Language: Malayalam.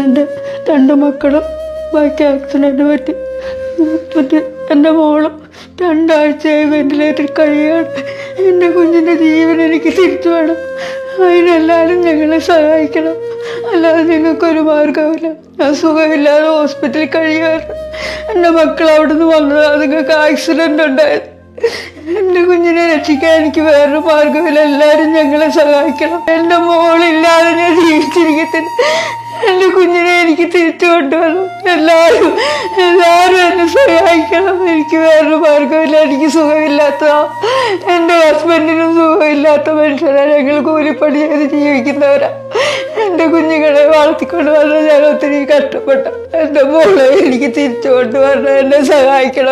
എന്റെ രണ്ട് മക്കളും ബാക്കി ആക്സിഡന്റ് പറ്റി. എന്റെ മോളും രണ്ടാഴ്ചയായി വെന്റിലേറ്ററിൽ കഴിയാണ്. എന്റെ കുഞ്ഞിന്റെ ജീവൻ എനിക്ക് തിരിച്ചു വേണം. അതിനെല്ലാവരും ഞങ്ങളെ സഹായിക്കണം. അല്ലാതെ നിങ്ങൾക്കൊരു മാർഗമില്ല ഞാൻ സുഖമില്ലാതെ ഹോസ്പിറ്റലിൽ കഴിയാണ്. എന്റെ മക്കൾ അവിടെ നിന്ന് വന്നതാണ് നിങ്ങൾക്ക് ആക്സിഡന്റ് ഉണ്ടായത്. എന്റെ കുഞ്ഞിനെ രക്ഷിക്കാൻ എനിക്ക് വേറൊരു മാർഗമില്ല എല്ലാവരും ഞങ്ങളെ സഹായിക്കണം. എന്റെ മോളില്ലാതെ ഞാൻ ജീവിച്ചിരിക്കത്തില്ല. എനിക്ക് തിരിച്ചു കൊണ്ടുവന്നു. എല്ലാവരും എല്ലാവരും എന്നെ സഹായിക്കണം. എനിക്ക് വേറൊരു മാർഗമില്ല എനിക്ക് സുഖമില്ലാത്ത എന്റെ ഹസ്ബൻഡിനും സുഖമില്ലാത്ത മനുഷ്യരാണ് ഞങ്ങൾ കൂലിപ്പണി ചെയ്ത് ജീവിക്കുന്നവരാ. എന്റെ കുഞ്ഞുങ്ങളെ വളർത്തിക്കൊണ്ട് വന്ന ഞാൻ ഒത്തിരി കഷ്ടപ്പെട്ട. എന്റെ മോളെ എനിക്ക് തിരിച്ചു കൊണ്ടുവരണം. എന്നെ സഹായിക്കണം.